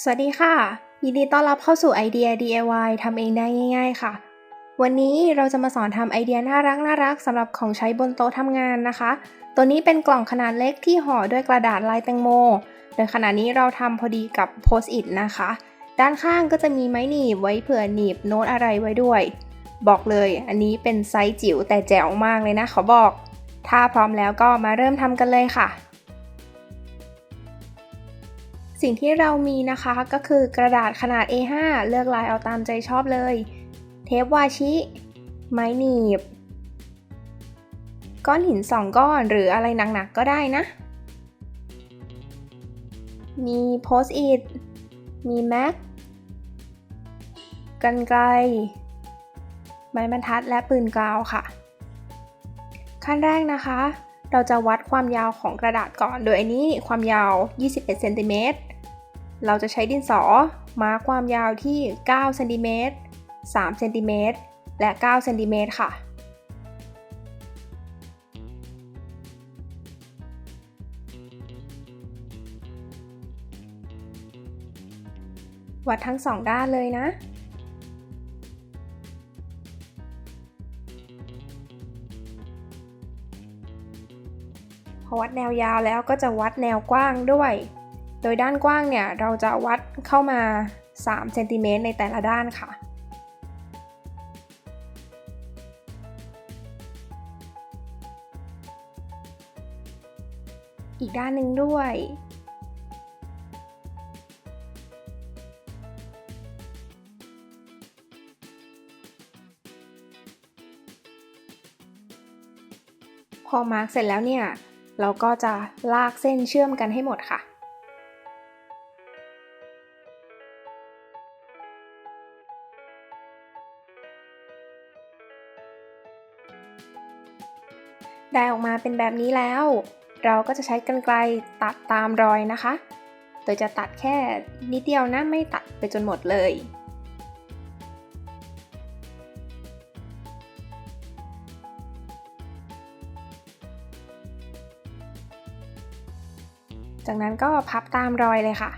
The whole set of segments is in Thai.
สวัสดีค่ะ ยินดีต้อนรับเข้าสู่ไอเดีย DIY ทำเองได้ง่าย ๆ ค่ะ วันนี้เราจะมาสอนทำไอเดียน่ารักน่ารักสำหรับของใช้บนโต๊ะทำงานนะคะ ตัวนี้เป็นกล่องขนาดเล็กที่ห่อด้วยกระดาษลายแตงโม โดยขณะนี้เราทำพอดีกับโพสต์อิทนะคะ ด้านข้างก็จะมีไม้หนีบไว้เผื่อหนีบโน้ตอะไรไว้ด้วย บอกเลย อันนี้เป็นไซส์จิ๋วแต่แจ๋วมากเลยนะขอบอก ถ้าพร้อมแล้วก็มาเริ่มทำกันเลยค่ะ สิ่งที่เรามีนะคะก็คือกระดาษขนาด A5 เลือกลายเอาตามใจชอบเลย เทปวาชิ ไม้หนีบ ก้อนหินสองก้อนหรืออะไรหนักๆก็ได้นะ มีโพสต์อิทมีแม็กกันไกลไม้บรรทัดและปืนกาวค่ะ ขั้นแรกนะคะ เราจะวัดความยาวของกระดาษก่อน โดยอันนี้ความยาว 21เซนติเมตร เราจะใช้ดินสอมาร์คความยาวที่9เซนติเมตร3เซนติเมตรและ9เซนติเมตรค่ะ วัดทั้งสองด้านเลยนะพอวัดแนวยาวแล้วก็จะวัดแนวกว้างด้วย โดยด้านกว้างเนี่ยเราจะวัดเข้ามา 3 เซนติเมตรในแต่ละด้านค่ะ อีกด้านหนึ่งด้วย พอมาร์กเสร็จแล้วเนี่ย เราก็จะลากเส้นเชื่อมกันให้หมดค่ะ ได้ออกมาเป็นแบบนี้แล้ว เราก็จะใช้กรรไกรตัดตามรอยนะคะ โดยจะตัดแค่นิดเดียวนะไม่ตัดไปจนหมดเลย จากนั้นก็พับตามรอยเลยค่ะ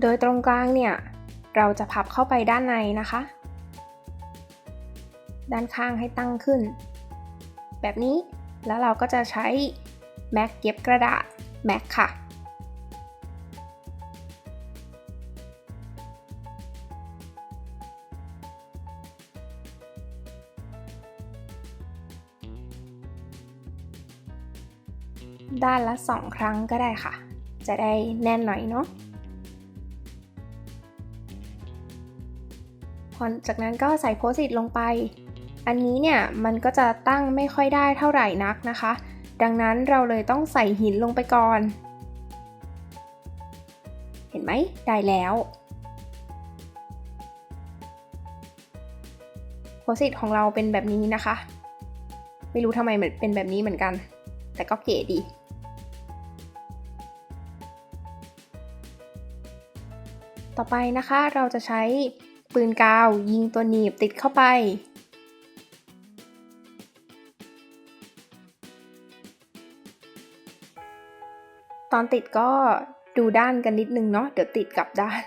โดยตรงกลางเนี่ย เราจะพับเข้าไปด้านในนะคะ ด้านข้างให้ตั้งขึ้น แบบนี้แล้วเราก็จะใช้แม็กเย็บกระดาษแม็กค่ะ ด้านละสองครั้งก็ได้ค่ะ จะได้แน่นหน่อยเนาะ พอจากนั้นก็ใส่โพสต์อิทลงไป อันนี้เนี่ยมันก็จะตั้งไม่ค่อยได้เท่าไหร่นักนะคะ ดังนั้นเราเลยต้องใส่หินลงไปก่อน เห็นไหมได้แล้วโพสต์อิทของเราเป็นแบบนี้นะคะ ไม่รู้ทำไมมือนเป็นแบบนี้เหมือนกัน แต่ก็เก๋ดีต่อไปนะคะเราจะใช้ ปืนกาว ยิงตัวหนีบติดเข้าไป ตอนติดก็ดูด้านกันนิดนึงเนาะเดี๋ยวติดกลับด้าน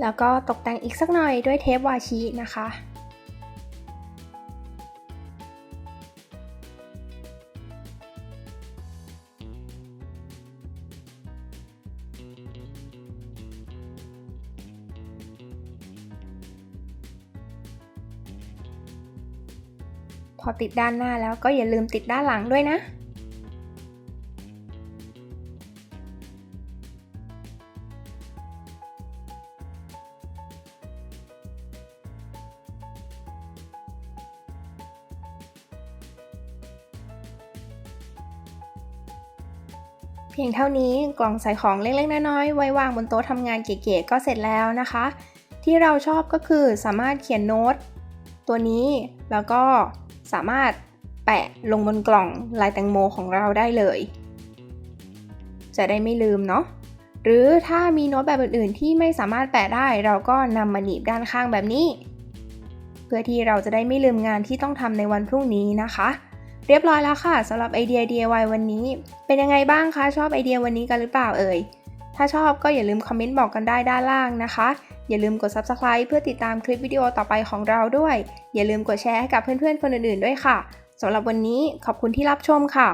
แล้วก็ตกแต่งอีกสักหน่อยด้วยเทปวาชินะคะ พอติดด้านหน้าแล้วก็อย่าลืมติดด้านหลังด้วยนะ พียงเท่านี้กล่องใส่ของเล็กๆน้อยๆไว้วางบนโต๊ะทำงานเก๋ๆก็เสร็จแล้วนะคะ ที่เราชอบก็คือสามารถเขียนโน้ต ตัวนี้แล้วก็สามารถแปะลงบนกล่องลายแตงโมของเราได้เลย จะได้ไม่ลืมเนาะหรือถ้ามีโน้ตแบบอื่นๆที่ไม่สามารถแปะได้เราก็นำมาหนีบด้านข้างแบบนี้ เพื่อที่เราจะได้ไม่ลืมงานที่ต้องทำในวันพรุ่งนี้นะคะ เรียบร้อยแล้วค่ะสำหรับไอเดีย DIY วันนี้ เป็นยังไงบ้างคะ ชอบไอเดียวันนี้กันหรือเปล่าเอ่ย ถ้าชอบก็อย่าลืมคอมเมนต์บอกกันได้ด้านล่างนะคะ อย่าลืมกด Subscribe เพื่อติดตามคลิปวิดีโอต่อไปของเราด้วย อย่าลืมกดแชร์ให้กับเพื่อนๆคนอื่นๆด้วยค่ะสำหรับวันนี้ขอบคุณที่รับชมค่ะ